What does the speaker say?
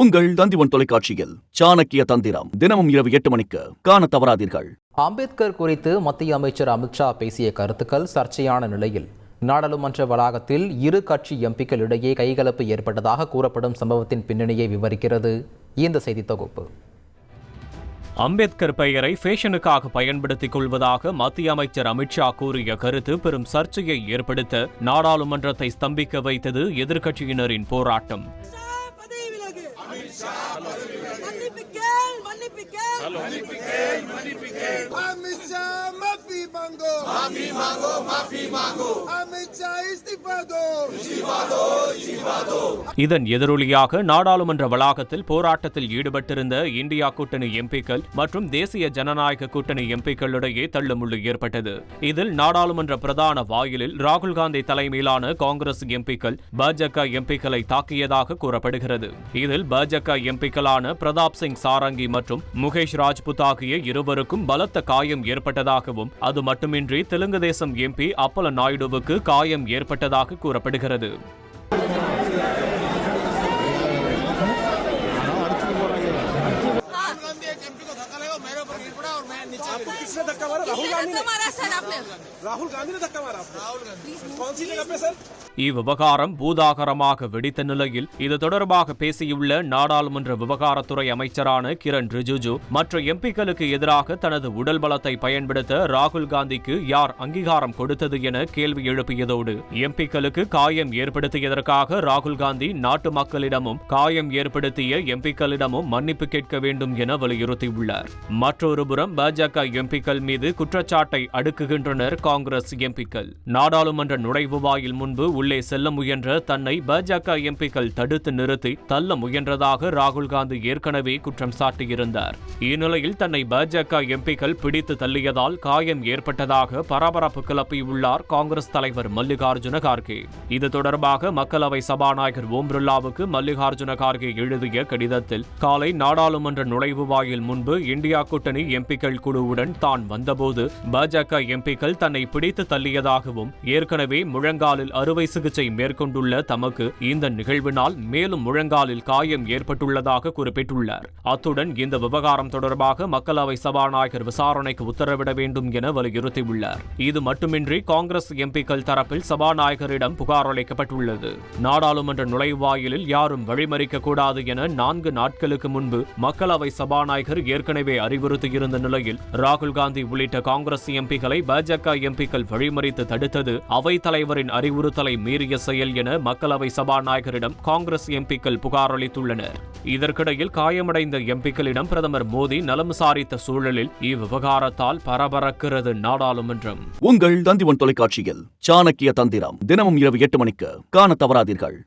உங்கள் தந்திவன் தொலைக்காட்சியில் சாணக்கிய தந்திரம். தினமும் இரவு எட்டு மணிக்கு காண தவறாதீர்கள். அம்பேத்கர் குறித்து மத்திய அமைச்சர் அமித்ஷா பேசிய கருத்துக்கள் சர்ச்சையான நிலையில் நாடாளுமன்ற வளாகத்தில் இரு கட்சி எம்பிக்கள் இடையே கைகலப்பு ஏற்பட்டதாக கூறப்படும் சம்பவத்தின் பின்னணியை விவரிக்கிறது இந்த செய்தி தொகுப்பு. அம்பேத்கர் பெயரை ஃபேஷனுக்காக பயன்படுத்திக் கொள்வதாக மத்திய அமைச்சர் அமித்ஷா கூறிய கருத்து பெரும் சர்ச்சையை ஏற்படுத்த நாடாளுமன்றத்தை ஸ்தம்பிக்க வைத்தது எதிர்க்கட்சியினரின் போராட்டம். மன்னிப்பிக்கேள் மன்னிப்பிக்கேள் மன்னிப்பிக்கேள் மன்னிப்பிக்கேள் அமித் ஷா மாஃபி மாங்கோ மாஃபி மாங்கோ மாஃபி மாங்கோ அமித் ஷா இஸ்திஃபா தோ இஸ்திஃபா தோ இதன் எதிரொலியாக நாடாளுமன்ற வளாகத்தில் போராட்டத்தில் ஈடுபட்டிருந்த இந்தியா கூட்டணி எம்பிக்கள் மற்றும் தேசிய ஜனநாயக கூட்டணி எம்பிக்களிடையே தள்ளுமுள்ளு ஏற்பட்டது. இதில் நாடாளுமன்ற பிரதான வாயிலில் ராகுல் காந்தி தலைமையிலான காங்கிரஸ் எம்பிக்கள் பாஜக எம்பிக்களை தாக்கியதாக கூறப்படுகிறது. இதில் பாஜக எம்பிக்களான பிரதாப் சிங் சாரங்கி மற்றும் முகேஷ் ராஜ்புத் ஆகிய இருவருக்கும் பலத்த காயம் ஏற்பட்டதாகவும் அது மட்டுமின்றி தெலுங்கு தேசம் எம்பி அப்பல நாயுடுவுக்கு காயம் ஏற்பட்டதாக கூறப்படுகிறது. किसने धक्का मारा राहुल गांधी ने मारा सर आपने राहुल गांधी ने धक्का मारा आपको कौन सी जगह पे सर இவ்விவகாரம் பூதாகரமாக வெடித்த நிலையில் இது தொடர்பாக பேசியுள்ள நாடாளுமன்ற விவகாரத்துறை அமைச்சரான கிரண் ரிஜிஜு மற்ற எம்பிக்களுக்கு எதிராக தனது உடல் பலத்தை பயன்படுத்த ராகுல் காந்திக்கு யார் அங்கீகாரம் கொடுத்தது என கேள்வி எழுப்பியதோடு எம்பிக்களுக்கு காயம் ஏற்படுத்தியதற்காக ராகுல் காந்தி நாட்டு மக்களிடமும் காயம் ஏற்படுத்திய எம்பிக்களிடமும் மன்னிப்பு கேட்க வேண்டும் என வலியுறுத்தியுள்ளார் மற்றொரு புறம் பாஜக எம்பிக்கள் மீது குற்றச்சாட்டை அடுக்குகின்றனர் காங்கிரஸ் எம்பிக்கள். நாடாளுமன்ற நுழைவு வாயில் முன்பு உள்ளே செல்ல முயன்ற தன்னை பாஜக எம்பிக்கள் தடுத்து நிறுத்தி தள்ள முயன்றதாக ராகுல் காந்தி ஏற்கனவே குற்றம் சாட்டியிருந்தார். இந்நிலையில் தன்னை பாஜக எம்பிக்கள் பிடித்து தள்ளியதால் காயம் ஏற்பட்டதாக பரபரப்பு கிளப்பியுள்ளார் காங்கிரஸ் தலைவர் மல்லிகார்ஜுன கார்கே. இது தொடர்பாக மக்களவை சபாநாயகர் ஓம் பிர்லாவுக்கு மல்லிகார்ஜுன கார்கே எழுதிய கடிதத்தில் காலை நாடாளுமன்ற நுழைவு வாயில் முன்பு இந்தியா கூட்டணி எம்பிக்கள் குழுவுடன் தான் வந்தபோது பாஜக எம்பிக்கள் தன்னை பிடித்து தள்ளியதாகவும் ஏற்கனவே முழங்காலில் அறுவை சிகிச்சை மேற்கொண்டுள்ள தமக்கு இந்த நிகழ்வினால் மேலும் முழங்காலில் காயம் ஏற்பட்டுள்ளதாக குறிப்பிட்டுள்ளார். அத்துடன் இந்த விவகாரம் தொடர்பாக மக்களவை சபாநாயகர் விசாரணைக்கு உத்தரவிட வேண்டும் என வலியுறுத்தியுள்ளார். இது மட்டுமின்றி காங்கிரஸ் எம்பிக்கள் தரப்பில் சபாநாயகரிடம் புகார் அளிக்கப்பட்டுள்ளது. நாடாளுமன்ற நுழைவாயிலில் யாரும் வழிமறிக்க கூடாது என நான்கு நாட்களுக்கு முன்பு மக்களவை சபாநாயகர் ஏற்கனவே அறிவுறுத்தியிருந்த நிலையில் ராகுல் காந்தி உள்ளிட்ட காங்கிரஸ் எம்பிக்களை பாஜக எம்பிக்கள் வழிமறித்து தடுத்தது அவைத் தலைவரின் அறிவுறுத்தலை மீறிய செயல் என மக்களவை சபாநாயகரிடம் காங்கிரஸ் எம்பிக்கள் புகார் அளித்துள்ளனர். இதற்கிடையில் காயமடைந்த எம்பிக்களிடம் பிரதமர் மோடி நலம் விசாரித்த சூழலில் இவ்விவகாரத்தால் பரபரக்கிறது நாடாளுமன்றம். உங்கள் தந்திவன் தொலைக்காட்சியில் சாணக்கிய தந்திரம் தினமும் இரவு எட்டு மணிக்கு காண தவறாதீர்கள்.